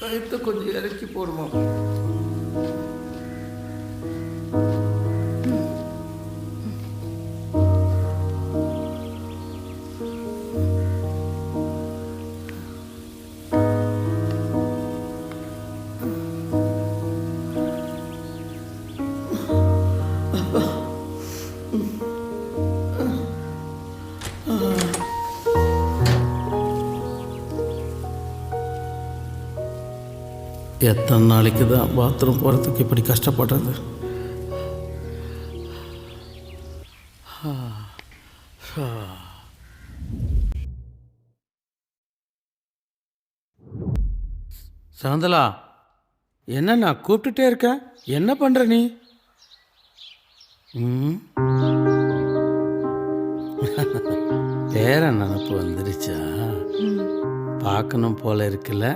கழுத்தை கொஞ்சம் இறக்கி போடுமா எத்தனை நாளைக்கு தான் பாத்ரூம் போகிறதுக்கு இப்படி கஷ்டப்படுறது? சகுந்தலா என்ன நான் கூப்பிட்டுட்டே இருக்கேன்? என்ன பண்ணுற நீ? பேர நினப்பு வந்துருச்சா? பார்க்கணும் போல இருக்குல்ல?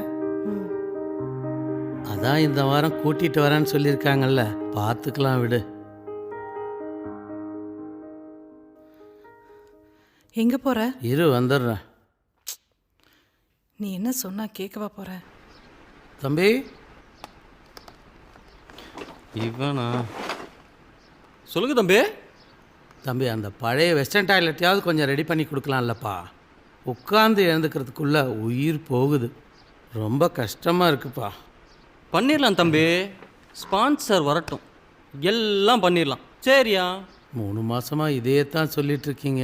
அதான் இந்த வாரம் கூட்டிட்டு வரேன்னு சொல்லியிருக்காங்கல்ல. பார்த்துக்கலாம் விடு. எங்க போற? இரு வந்துடுறேன். நீ என்ன சொன்னா கேட்கவா போற? தம்பி? இவனா? சொல்லுங்க தம்பி. தம்பி அந்த பழைய வெஸ்டர்ன் டாய்லெட்டையாவது கொஞ்சம் ரெடி பண்ணி கொடுக்கலாம்லப்பா. உட்காந்து எழுந்துக்கிறதுக்குள்ள உயிர் போகுது. ரொம்ப கஷ்டமாக இருக்குப்பா. பண்ணிடலாம் தம்பி. ஸ்பான்சர் வரட்டும். எல்லாம் பண்ணிடலாம் சரியா? மூணு மாசமாக இதே தான் சொல்லிட்டு இருக்கீங்க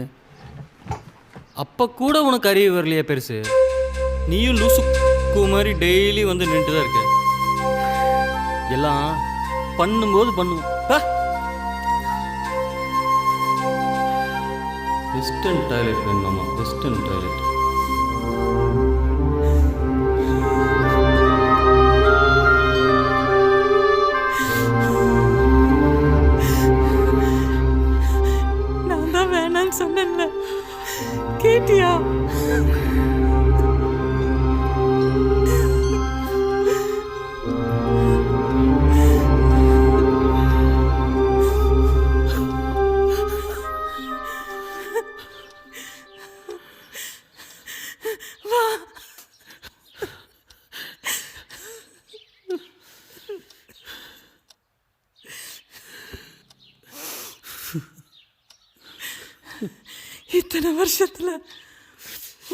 அப்போ கூட உனக்கு அறிவு வரலையே பெருசு. நீயும் லூசு கூ மாதிரி டெய்லி வந்து நின்றுட்டு தான் இருக்க. எல்லாம் பண்ணும்போது பண்ணுவோம். வெஸ்டர்ன் டாய்லெட் வேணுமாமா வெஸ்டர்ன் டாய்லெட் 爹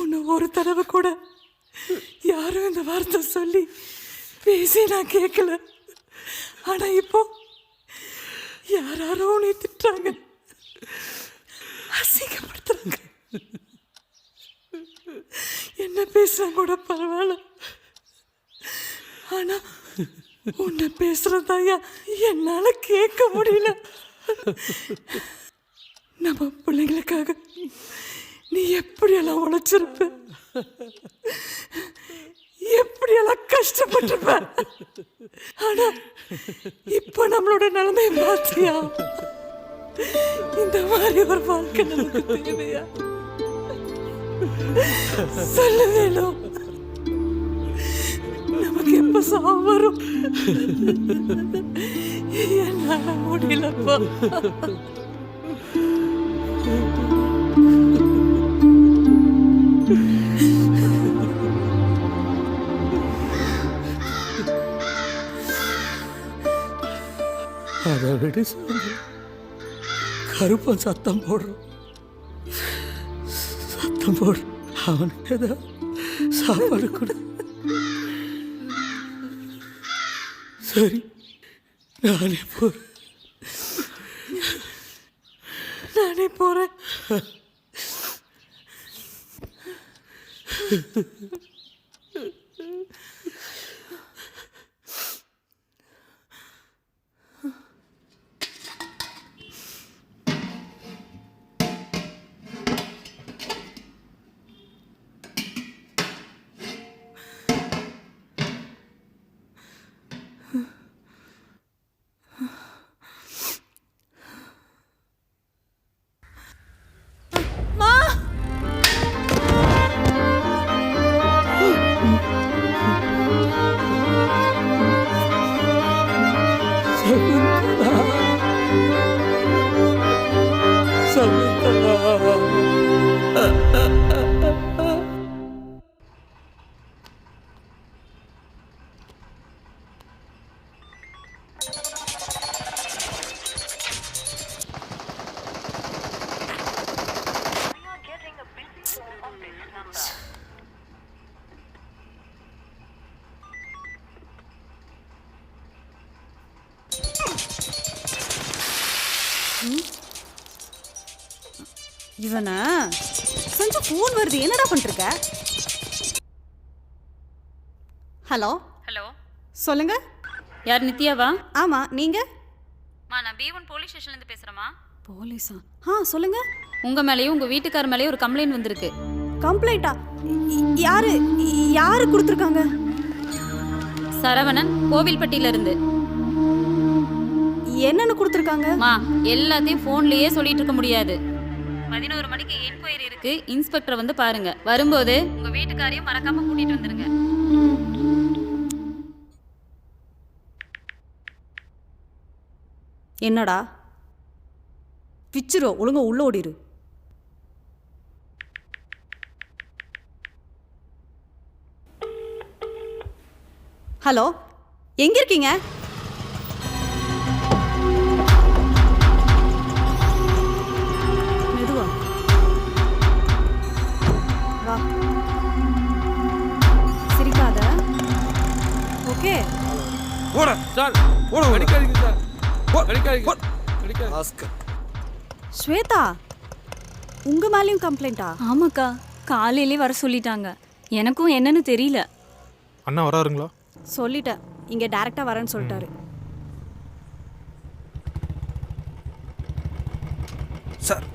உன்னை ஒரு தடவை கூட யாரும் இந்த வார்த்தை சொல்லி பேசி நான் கேட்கல ஆனா இப்போ யாராரோ உன்னை திட்டுறாங்க. அசிங்கப்படுத்துறாங்க. என்ன பேசுனா கூட பரவாயில்ல. ஆனா உன்னை பேசுறதாயா என்னால கேட்க முடியல. நம்ம பிள்ளைங்களுக்காக நீ எப்படியெல்லாம் உழைச்சிருப்ப? எப்படியெல்லாம் கஷ்டப்பட்டிருப்ப? ஆனா இப்ப நம்மளோட நிலைமையை பார்த்தியா இந்த மாதிரி ஒரு வாழ்க்கை நமக்கு தேவையா? சொல்லு வேணும் நமக்கு எப்ப சாவு வரும்? என்னால முடியலப்பா. விடு சாமி. கருப்பன் சத்தம் போடுறோம் சத்தம் போடு. அவனுக்கு ஏதாவது சாப்பாடு கொடு. சரி நானே போறேன். நானே போறேன். இவன செஞ்சு ஃபோன் வருது. என்னடா பண்ணிருக்க ஹலோ ஹலோ சொல்லுங்க. யார் நித்யாவா? ஆமா நீங்க? மா நான் பி ஒன் போலீஸ் ஸ்டேஷன்லேருந்து பேசுகிறேம்மா போலீஸா ஆ? சொல்லுங்க. உங்கள் மேலேயும் உங்கள் வீட்டுக்கார் மேலேயும் ஒரு கம்ப்ளைண்ட் வந்திருக்கு. கம்ப்ளைண்டா யாரு? யாரு கொடுத்துருக்காங்க? சரவணன் கோவில்பட்டியில இருந்து. என்னன்னு கொடுத்துருக்காங்க? மா எல்லாத்தையும் ஃபோன்லேயே சொல்லிட்டு இருக்க முடியாது. பதினோரு மணிக்கு என்கொயரி இருக்கு. இன்ஸ்பெக்டர் வந்து பாருங்க. வரும்போது உங்க வீட்டுக்காரையும் மறக்காம கூட்டிட்டு வந்துருங்க. என்னடா? பிச்சிரோ ஒழுங்கா உள்ள ஓடிரு. ஹலோ எங்க இருக்கீங்க? சார் அடிக்காதீங்க சார். அடிக்காதீங்க அடிக்காதீங்க ஸ்வேதா உங்க மேலேயும் கம்ப்ளைண்டா? ஆமாக்கா காலையிலே வர சொல்லிட்டாங்க. எனக்கும் என்னன்னு தெரியல. அண்ணா வராருங்களா? சொல்லிட்டேன். இங்க டைரக்டா வரேன்னு சொல்லிட்டாரு. சார்.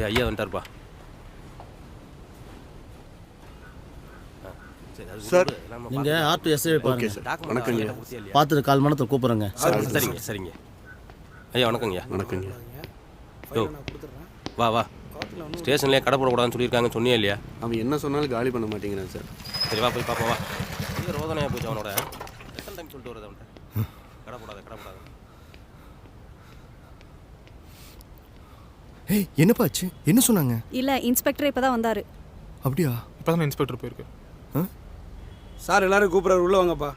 ஏ ஐயா வந்துட்டாருப்பா. சார் நீங்க ஆர் டு எஸ்ஐ பாருங்க. வணக்கங்க. பார்த்துட்டு கால் மணி நேரத்தில் கூப்பிடுறேங்க சரிங்க சரிங்க. ஐயா வணக்கங்கய்யா வணக்கங்க. யோ வா வா. ஸ்டேஷன்லேயே கடை போடக்கூடாதுன்னு சொல்லியிருக்காங்க சொன்னியா இல்லையா? அவன் என்ன சொன்னாலும் காலி பண்ண மாட்டேங்கிறான் சார். சரி வா போய் பாப்பா வா. இது ரோதனையா போச்சு அவனோட. எத்தனை டைம் சொல்லிட்டு வருது அவன்கிட்ட. கடை போடாத கடை போடாத. ஏய் என்னப்பாச்சு என்ன சொன்னாங்க? இல்ல இன்ஸ்பெக்டர் இப்பதான் வந்தாரு. அப்படியா? இப்போ தான் இன்ஸ்பெக்டர் போயிருக்கு. சார் எல்லாரும் கூப்பிட்றாரு உள்ளே வாங்கப்பா.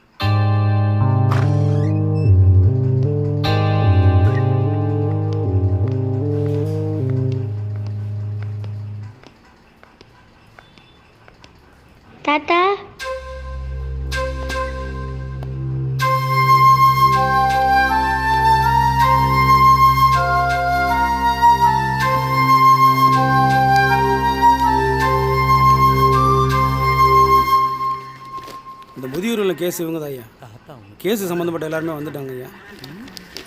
கேஸ் இவங்க தான் ஐயா கேஸ் சம்மந்தப்பட்ட எல்லாருமே வந்துட்டாங்க ஐயா.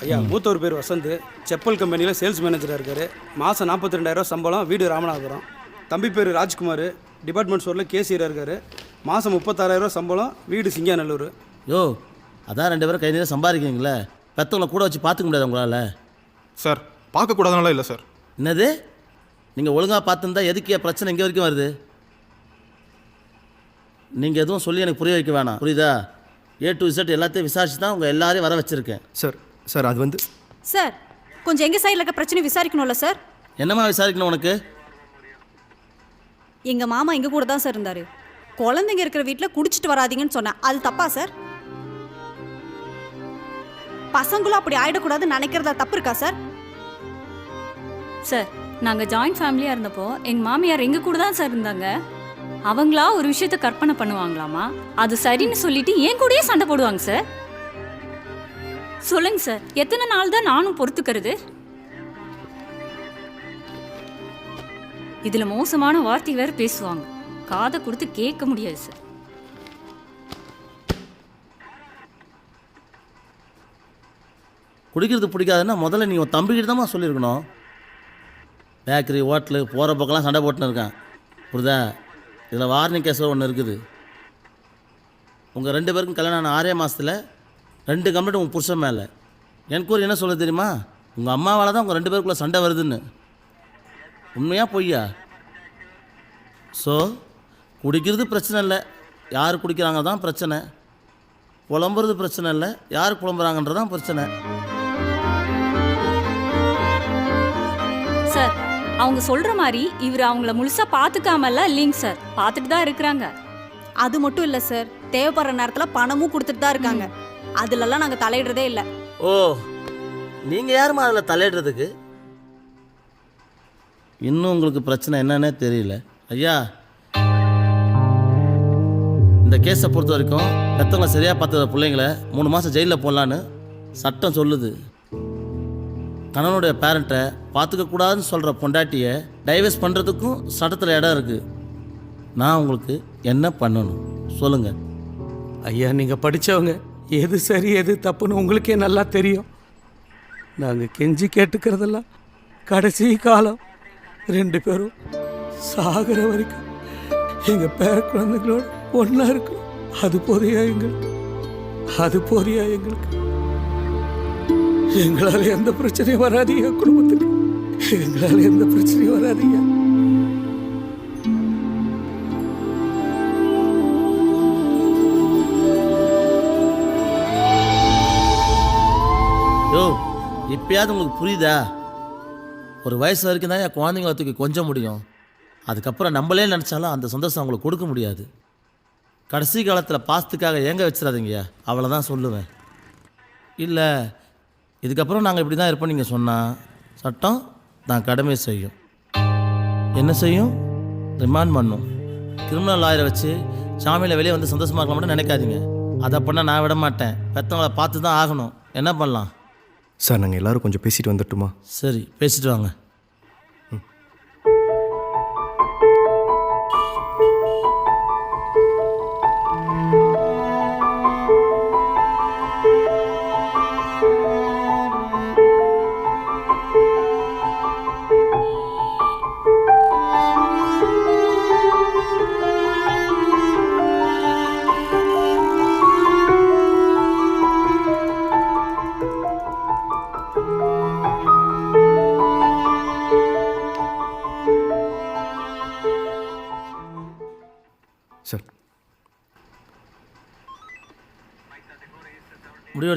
ஐயா மூத்தவர் பேர் வசந்த். செப்பல் கம்பெனியில் சேல்ஸ் மேனேஜராக இருக்கார். மாதம் நாற்பத்தி ரெண்டாயிரம் சம்பளம். வீடு ராமநாதபுரம். தம்பி பேர் ராஜ்குமார். டிபார்ட்மெண்ட் ஸ்டோரில் கேசியராக இருக்கார். மாதம் முப்பத்தாறாயிரம் சம்பளம். வீடு சிங்காநல்லூர். யோ அதான் ரெண்டு பேரும் கை நிறைய சம்பாதிக்கிறீங்களே. பெத்தவங்களை கூட வச்சு பார்த்துக்க முடியாது உங்களால். சார் பார்க்கக்கூடாதுனால இல்லை சார். என்னது? நீங்கள் ஒழுங்காக பார்த்துருந்தா எதுக்கு பிரச்சனை இங்கே வரைக்கும் வருது? நீங்கள் எதுவும் சொல்லி எனக்கு புரிய வைக்க வேணாம். புரியுதா? ஏ டு இசட் எல்லாத்தையும் விசாரிச்சு தான் உங்கள் எல்லாரையும் வர வச்சுருக்கேன். சார் சார் அது வந்து சார் கொஞ்சம் எங்க சைடுல இருக்க பிரச்சனை விசாரிக்கணும்ல சார்? என்னம்மா விசாரிக்கணும் உனக்கு? எங்க மாமா எங்க கூட தான் சார் இருந்தாரு. குழந்தைங்க இருக்கிற வீட்டில் குடிச்சிட்டு வராதீங்கன்னு சொன்னேன். அது தப்பா சார்? பசங்களும் அப்படி ஆயிடக்கூடாதுன்னு நினைக்கிறதா தப்பு இருக்கா சார்? சார் நாங்க ஜாயிண்ட் ஃபேமிலியா இருந்தப்போ எங்க மாமியார் எங்க கூட தான் சார் இருந்தாங்க. அவங்களா ஒரு விஷயத்த கற்பனை பண்ணுவாங்களாமா? அது சரின்னு சொல்லிட்டு என் கூடயே சண்டை போடுவாங்க சார் சொல்லுங்க சார் எத்தனை நாள் தான் நானும் பொறுத்துக்கிறது? இதுல மோசமான வார்த்தை வேற பேசுவாங்க. காதை கொடுத்து கேட்க முடியாது சார் குடிக்கிறது பிடிக்காதுன்னா முதல்ல நீ உன் தம்பிக்கிட்ட தான் சொல்லியிருக்கணும். பேக்கரி ஹோட்டலு போகிற பக்கம்லாம் சண்டை போட்டுன்னு இருக்கேன். புரியுதா? இதில் வார்னிங் கேஸ் ஒன்று இருக்குது. உங்கள் ரெண்டு பேருக்கும் கல்யாணம் ஆன ஆறே மாதத்தில் ரெண்டு கம்ப்ளைண்ட் உங்கள் புருஷன் மேலே. என்கூர் என்ன சொல்ல தெரியுமா? உங்கள் அம்மாவால் தான் உங்கள் ரெண்டு பேருக்குள்ளே சண்டை வருதுன்னு. உண்மையாக பொய்யா? ஸோ குடிக்கிறது பிரச்சனை இல்லை. யார் குடிக்கிறாங்க தான் பிரச்சனை. புலம்புறது பிரச்சனை இல்லை. யார் புலம்புறாங்கன்றது தான் பிரச்சனை. அவங்க சொல்ற மாதிரி இவர் அவங்கள முழுசா பாத்துக்காமலாம் இல்லைங்க சார். பார்த்துட்டு தான் இருக்கிறாங்க. அது மட்டும் இல்லை சார். தேவைப்படுற நேரத்தில் பணமும் கொடுத்துட்டு தான் இருக்காங்க. அதுலலாம் நாங்கள் தலையிடுறதே இல்லை. ஓ நீங்கள் யாரும்மா அதில் தலையிடுறதுக்கு? இன்னும் உங்களுக்கு பிரச்சனை என்னன்னே தெரியல. ஐயா இந்த கேஸை பொறுத்த வரைக்கும் பெற்றவங்களை சரியாக பார்த்த பிள்ளைங்கள மூணு மாதம் ஜெயிலில் போடலான்னு சட்டம் சொல்லுது. கணவனுடைய பேரண்ட்டை பார்த்துக்கக்கூடாதுன்னு சொல்கிற பொண்டாட்டியை டைவர்ஸ் பண்ணுறதுக்கும் சட்டத்தில் இடம் இருக்குது நான் உங்களுக்கு என்ன பண்ணணும்? சொல்லுங்கள் ஐயா நீங்கள் படித்தவங்க எது சரி எது தப்புன்னு உங்களுக்கே நல்லா தெரியும். நாங்கள் கெஞ்சி கேட்டுக்கிறதெல்லாம் கடைசி காலம். ரெண்டு பேரும் சாகிற வரைக்கும் எங்கள் பேர குழந்தைங்களோட ஒன்றா இருக்கும் அது போதையா எங்களுக்கு அது போதையா எங்களுக்கு? எங்களால் எந்த பிரச்சனையும் வராதீங்க குடும்பத்துக்கு. எங்களால் எந்த பிரச்சனையும் வராதீங்க யோ இப்பயாவது உங்களுக்கு புரியுதா? ஒரு வயசு வரைக்கும் தான் என் குழந்தைங்கள தூக்கி கொஞ்சம் முடியும். அதுக்கப்புறம் நம்மளே நினச்சாலும் அந்த சந்தோஷம் அவங்களுக்கு கொடுக்க முடியாது. கடைசி காலத்தில் பாசத்துக்காக ஏங்க வச்சிடாதீங்க அவ்வளோதான் சொல்லுவேன். இல்லை இதுக்கப்புறம் நாங்கள் இப்படி தான் இருப்போம் நீங்கள் சொன்னால் சட்டம் நான் கடமை செய்யும். என்ன செய்யும்? ரிமாண்ட் பண்ணும். கிரிமினல் லாயரை வச்சு சாமியில் வெளியே வந்து சந்தோஷமாக இருக்கலாம் மட்டும் நினைக்காதீங்க. அதை பண்ணால் நான் விட மாட்டேன். பெற்றவங்கள பார்த்து தான் ஆகணும். என்ன பண்ணலாம்? சார் நாங்கள் எல்லாரும் கொஞ்சம் பேசிட்டு வந்துட்டுமா சரி பேசிட்டு வாங்க.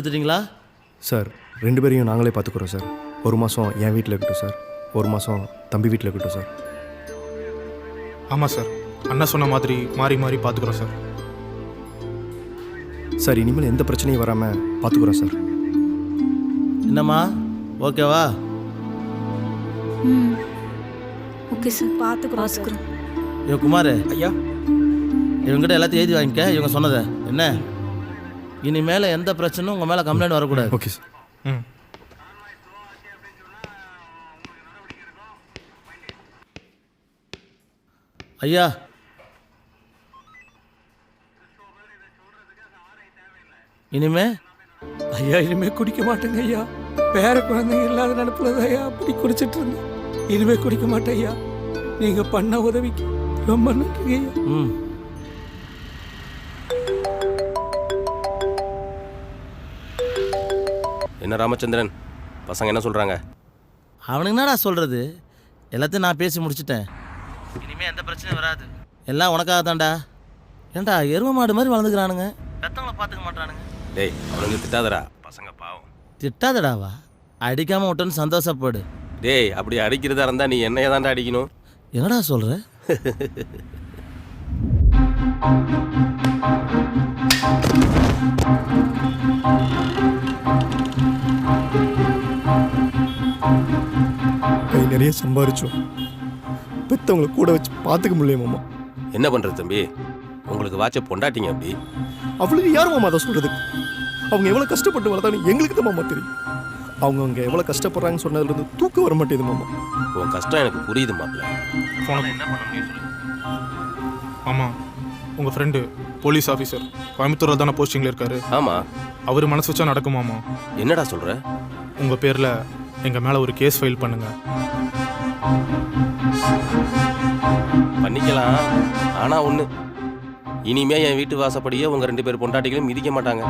எடுத்துட்டீங்களா சார் ரெண்டு பேரையும் நாங்களே பார்த்துக்குறோம் சார். ஒரு மாதம் என் வீட்டில் இருக்கட்டும் சார். ஒரு மாதம் தம்பி வீட்டில் இருக்கட்டும் சார். ஆமாம் சார். அண்ணா சொன்ன மாதிரி மாறி மாறி பார்த்துக்குறோம் சார். சார் இனிமேல் எந்த பிரச்சனையும் வராமல் பார்த்துக்குறோம் சார். என்னம்மா? ஓகேவா? ம். ஓகே சார் பார்த்துக்குறோம். பார்த்துக்குறோம். குமார். ஐயா. இவங்ககிட்ட எல்லாத்தையும் எழுதி வாங்கிக்க. இவங்க சொன்னதை. என்ன? இனிமேல் எந்த பிரச்சனையும் உங்கள் மேலே கம்ப்ளைண்ட் வரக்கூடாது. ஓகே சார் ம். ஐயா. இனிமே? ஐயா இனிமே குடிக்க மாட்டேங்க ஐயா. பேர குழந்தைங்க இல்லாத நடப்புல ஐயா. அப்படி குடிச்சிட்டு இருந்தேன். இனிமே குடிக்க மாட்டேன் ஐயா. நீங்க பண்ண உதவிக்கு ரொம்ப நன்றிங்க ஐயா. ம். என்ன ராமச்சந்திரன்? பசங்க என்ன சொல்கிறாங்க அவனுக்கு என்னடா சொல்கிறது எல்லாத்தையும் நான் பேசி முடிச்சிட்டேன். இனிமே எந்த பிரச்சனையும் வராது. எல்லாம் உனக்காக தான்டா. ஏன்டா எரும மாடு மாதிரி வளர்ந்துக்கிறானுங்க. பெத்தவங்கள பார்த்துக்க மாட்டானுங்க டேய் அவனுங்க திட்டாதடா. பசங்க பாவம். திட்டாதடாவா? அடிக்காமல் விட்டோன்னு சந்தோஷப்படு. டேய் அப்படி அடிக்கிறதா இருந்தால் நீ என்னைய தான்டா அடிக்கணும். என்னடா சொல்கிற கை நிறைய சம்பாரிச்சோம் பெற்றவங்கள கூட வச்சு பார்த்துக்க முடியல மாமா. என்ன பண்ணுறது தம்பி? உங்களுக்கு வாட்ச பொண்டாட்டிங்க அப்படி. அவளுக்கு யார் மாமா அதை சொல்கிறதுக்கு அவங்க எவ்வளோ கஷ்டப்பட்டு வளர்த்தான்னு எங்களுக்கு தான் மாமா தெரியும். அவங்க அவங்க எவ்வளோ கஷ்டப்படுறாங்கன்னு சொன்னதுலேருந்து தூக்கம் வர மாட்டேது மாமா. உன் கஷ்டம் எனக்கு புரியுது மாப்பிள்ள. என்ன சொல்லு. ஆமாம் உங்கள் ஃப்ரெண்டு போலீஸ் ஆஃபீஸர் கோயம்புத்தூரில் தானே போஸ்டிங்கில் இருக்காரு. ஆமாம் அவர் மனசு வச்சா நடக்குமாமா என்னடா சொல்கிற உங்கள் பேரில் எங்கள் மேலே ஒரு கேஸ் ஃபைல் பண்ணுங்கள் பண்ணிக்கலாம். ஆனால் ஒன்று இனிமே என் வீட்டு வாசப்படியே உங்கள் ரெண்டு பேர் பொண்டாட்டிகளும் மிதிக்க மாட்டாங்க.